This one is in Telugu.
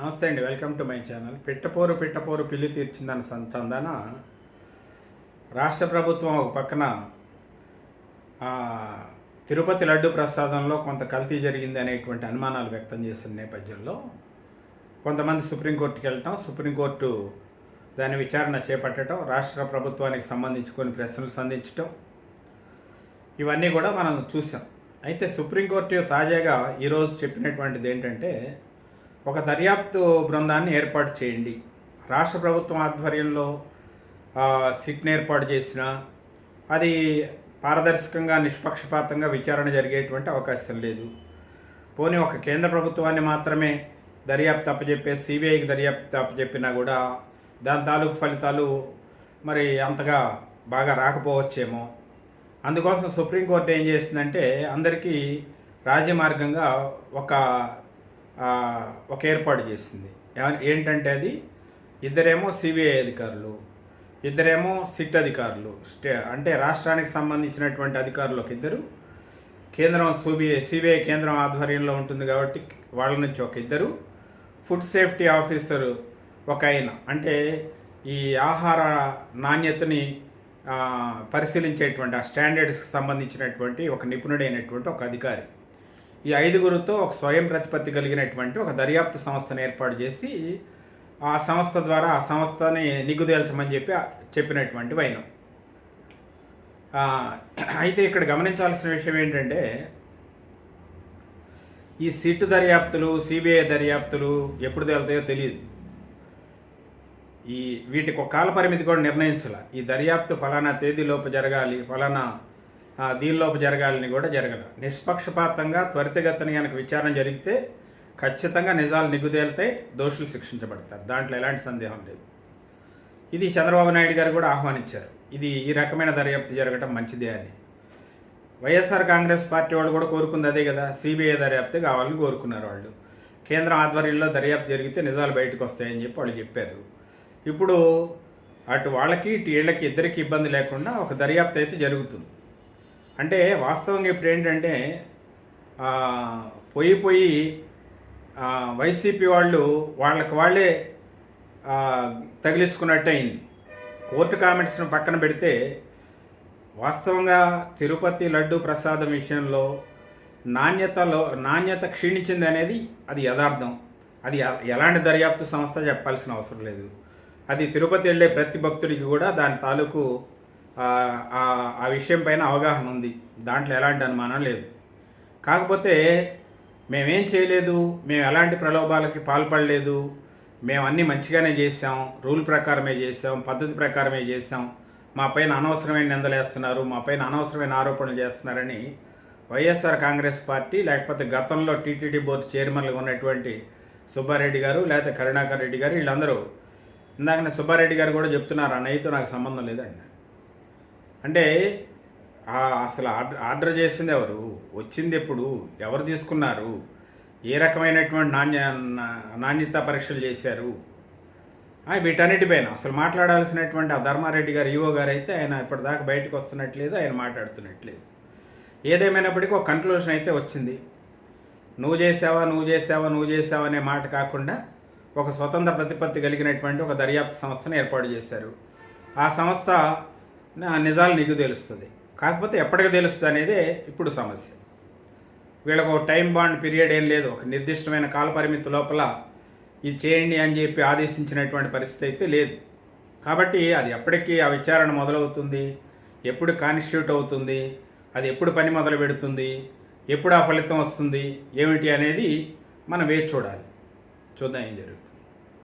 నమస్తే అండి వెల్కమ్ టు మై ఛానల్. పిట్టపోరు పిట్టపోరు పిల్లి తీర్చిందని సంచందన రాష్ట్ర ప్రభుత్వం ఒక పక్కన తిరుపతి లడ్డు ప్రసాదంలో కొంత కల్తీ జరిగింది అనేటువంటి అనుమానాలు వ్యక్తం చేసిన నేపథ్యంలో కొంతమంది సుప్రీంకోర్టుకి వెళ్ళటం సుప్రీంకోర్టు దాని విచారణ చేపట్టడం రాష్ట్ర ప్రభుత్వానికి సంబంధించి కొన్ని ప్రశ్నలు సంధించటం ఇవన్నీ కూడా మనం చూసాం అయితే సుప్రీంకోర్టు తాజాగా ఈరోజు చెప్పినటువంటిది ఏంటంటే ఒక దర్యాప్తు బృందాన్ని ఏర్పాటు చేయండి. రాష్ట్ర ప్రభుత్వం ఆధ్వర్యంలో సిట్ని ఏర్పాటు చేసిన అది పారదర్శకంగా నిష్పక్షపాతంగా విచారణ జరిగేటువంటి అవకాశం లేదు. పోనీ ఒక కేంద్ర ప్రభుత్వాన్ని మాత్రమే దర్యాప్తు అప్పచెప్పే సిబిఐకి దర్యాప్తు అప్పచెప్పినా కూడా దాని తాలూకు ఫలితాలు మరి అంతగా బాగా రాకపోవచ్చేమో. అందుకోసం సుప్రీంకోర్టు ఏం చేసిందంటే అందరికీ రాజ్యమార్గంగా ఒక ఒక ఏర్పాటు చేసింది. ఏంటంటే అది ఇద్దరేమో సిబిఐ అధికారులు ఇద్దరేమో సిట్ అధికారులు స్టే అంటే రాష్ట్రానికి సంబంధించినటువంటి అధికారులు ఒక ఇద్దరు కేంద్రం సిబిఐ సిబిఐ కేంద్రం ఆధ్వర్యంలో ఉంటుంది కాబట్టి వాళ్ళ నుంచి ఒక ఇద్దరు ఫుడ్ సేఫ్టీ ఆఫీసర్ ఒక ఆయన. అంటే ఈ ఆహార నాణ్యతని పరిశీలించేటువంటి ఆ స్టాండర్డ్స్కి సంబంధించినటువంటి ఒక నిపుణుడైనటువంటి ఒక అధికారి. ఈ ఐదుగురితో ఒక స్వయం ప్రతిపత్తి కలిగినటువంటి ఒక దర్యాప్తు సంస్థను ఏర్పాటు చేసి ఆ సంస్థ ద్వారా ఆ సంస్థని నిగ్గుదేల్చమని చెప్పి చెప్పినటువంటి వైనం. అయితే ఇక్కడ గమనించాల్సిన విషయం ఏంటంటే ఈ సిట్ దర్యాప్తులు సిబిఐ దర్యాప్తులు ఎప్పుడు తేలుతాయో తెలియదు. ఈ వీటికి ఒక కాల పరిమితి కూడా నిర్ణయించాల. ఈ దర్యాప్తు ఫలానా తేదీలోపు జరగాలి ఫలానా దీనిలోపు జరగాలని కూడా జరగదు నిష్పక్షపాతంగా త్వరితగతిని కనుక విచారణ జరిగితే ఖచ్చితంగా నిజాలు నిగ్గుదేలుతాయి దోషులు శిక్షించబడతారు. దాంట్లో ఎలాంటి సందేహం లేదు. ఇది చంద్రబాబు నాయుడు గారు కూడా ఆహ్వానించారు. ఇది ఈ రకమైన దర్యాప్తు జరగటం మంచిదే అని. వైఎస్ఆర్ కాంగ్రెస్ పార్టీ వాళ్ళు కూడా కోరుకుంది అదే కదా. సిబిఐ దర్యాప్తు కావాలని కోరుకున్నారు వాళ్ళు. కేంద్రం ఆధ్వర్యంలో దర్యాప్తు జరిగితే నిజాలు బయటకు వస్తాయని చెప్పి వాళ్ళు చెప్పారు. ఇప్పుడు అటు వాళ్ళకి ఇటు వీళ్ళకి ఇద్దరికి ఇబ్బంది లేకుండా ఒక దర్యాప్తు అయితే జరుగుతుంది. అంటే వాస్తవంగా ఇప్పుడు ఏంటంటే పోయి పోయి వైసీపీ వాళ్ళు వాళ్ళకి వాళ్ళే ఆ, తగిలించుకున్నట్టు అయింది. కోర్టు కామెంట్స్ను పక్కన పెడితే వాస్తవంగా తిరుపతి లడ్డు ప్రసాదం విషయంలో నాణ్యతలో నాణ్యత క్షీణించింది అనేది అది యథార్థం. అది ఎ- ఎలాంటి దర్యాప్తు సంస్థ చెప్పాల్సిన అవసరం లేదు. అది తిరుపతి వెళ్ళే ప్రతి భక్తుడికి కూడా దాని తాలూకు ఆ, విషయం పైన అవగాహన ఉంది. దాంట్లో ఎలాంటి అనుమానం లేదు. కాకపోతే మేమేం చేయలేదు మేము ఎలాంటి ప్రలోభాలకి పాల్పడలేదు మేము అన్నీ మంచిగానే చేసాం రూల్ ప్రకారమే చేసాం పద్ధతి ప్రకారమే చేసాం మా పైన అనవసరమైన నిందలేస్తున్నారు మా పైన అనవసరమైన ఆరోపణలు చేస్తున్నారని వైఎస్ఆర్ కాంగ్రెస్ పార్టీ లేకపోతే గతంలో టీటీడీ బోర్డు చైర్మన్లుగా ఉన్నటువంటి సుబ్బారెడ్డి గారు లేకపోతే కరుణాకర్ రెడ్డి గారు వీళ్ళందరూ ఇందాకనే సుబ్బారెడ్డి గారు కూడా చెప్తున్నారు అన్నయ్యతో నాకు సంబంధం లేదండి. అంటే అసలు ఆర్డర్ ఆర్డర్ చేసింది ఎవరు? వచ్చింది ఎప్పుడు? ఎవరు తీసుకున్నారు? ఏ రకమైనటువంటి నాణ్య నాణ్యత పరీక్షలు చేశారు? ఆ, వీటన్నిటిపైన అసలు మాట్లాడాల్సినటువంటి ఆ ధర్మారెడ్డి గారు ఈవో గారు అయితే ఆయన ఇప్పటిదాకా బయటకు వస్తున్నట్లేదు ఆయన మాట్లాడుతున్నట్లేదు. ఏదేమైనప్పటికీ ఒక కన్క్లూషన్ అయితే వచ్చింది. నువ్వు చేసావా నువ్వు చేసావా నువ్వు చేసావా అనే మాట కాకుండా ఒక స్వతంత్ర ప్రతిపత్తి కలిగినటువంటి ఒక దర్యాప్తు సంస్థను ఏర్పాటు చేశారు. ఆ సంస్థ నిజాలు నీకు తెలుస్తుంది. కాకపోతే ఎప్పటికి తెలుస్తుంది అనేదే ఇప్పుడు సమస్య. వీళ్ళకు టైం బాండ్ పీరియడ్ ఏం లేదు. ఒక నిర్దిష్టమైన కాలపరిమితి లోపల ఇది చేయండి అని చెప్పి ఆదేశించినటువంటి పరిస్థితి అయితే లేదు. కాబట్టి అది ఎప్పటికీ ఆ విచారణ మొదలవుతుంది. ఎప్పుడు కాన్స్టిట్యూట్ అవుతుంది? అది ఎప్పుడు పని మొదలు పెడుతుంది? ఎప్పుడు ఆ ఫలితం వస్తుంది? ఏమిటి అనేది మనం వేచి చూడాలి. చూద్దాం ఏం జరుగుతుంది.